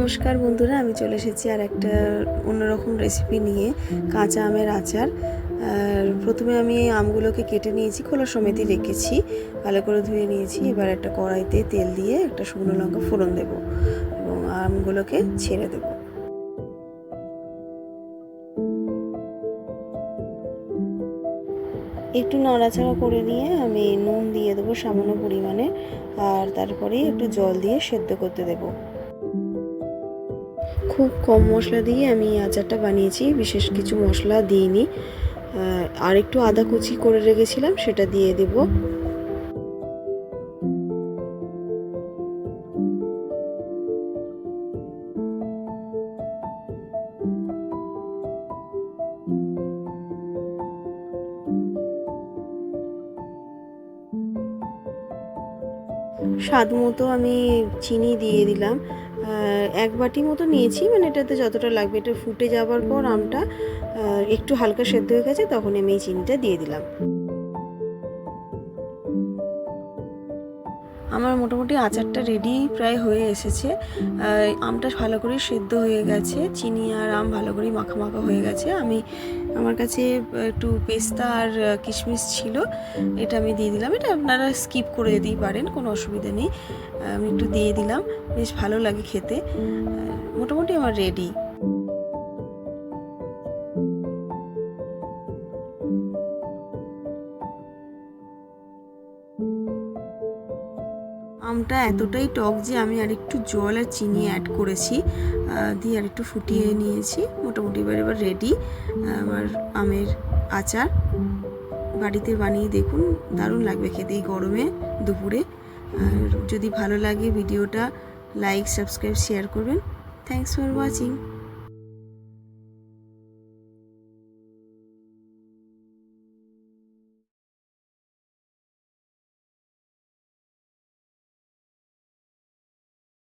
নমস্কার বন্ধুরা, আমি চলে এসেছি আর একটা অন্যরকম রেসিপি নিয়ে, কাঁচা আমের আচার। আর প্রথমে আমি আমগুলোকে কেটে নিয়েছি, খোলা সমেতই রেখেছি, ভালো করে ধুয়ে নিয়েছি। এবার একটা কড়াইতে তেল দিয়ে একটা শুকনো লঙ্কা ফোড়ন দেব এবং আমগুলোকে ছেড়ে দেব। একটু নাড়াচাড়া করে নিয়ে আমি নুন দিয়ে দেবো সামান্য পরিমাণে, আর তারপরে একটু জল দিয়ে সেদ্ধ করতে দেবো। খুব কম মশলা দিয়ে আমি আচারটা বানিয়েছি, বিশেষ কিছু মশলা দিইনি। আর একটু আদা কুচি করে রেখেছিলাম, সেটা দিয়ে দেব। স্বাদ মতো আমি চিনি দিয়ে দিলাম। এক বাটি মতো নিয়েছি মানে এটাতে যতটা লাগবে, এটা ফুটে যাওয়ার পর আমটা একটু হালকা সেদ্ধ হয়ে গেছে, তখন আমি এই চিনিটা দিয়ে দিলাম। আমার মোটামুটি আচারটা রেডি প্রায় হয়ে এসেছে। আমটা ভালো করে সেদ্ধ হয়ে গেছে, চিনি আর আম ভালো করে মাখা মাখা হয়ে গেছে। আমি আমার কাছে একটু পেস্তা আর কিশমিশ ছিল, এটা আমি দিয়ে দিলাম। এটা আপনারা স্কিপ করে দিতেই পারেন, কোনো অসুবিধা নেই। আমি একটু দিয়ে দিলাম, বেশ ভালো লাগে খেতে। মোটামুটি আমার রেডি আমটা এতটাই টক যে আমি আর একটু জল আর চিনি অ্যাড করেছি দিয়ে আর একটু ফুটিয়ে নিয়েছি। মোটামুটি এবার এবার রেডি আমার আমের আচার। বাড়িতে বানিয়ে দেখুন দারুণ লাগবে খেতে এই গরমে দুপুরে। আর যদি ভালো লাগে ভিডিওটা লাইক সাবস্ক্রাইব শেয়ার করবেন। Thanks for watching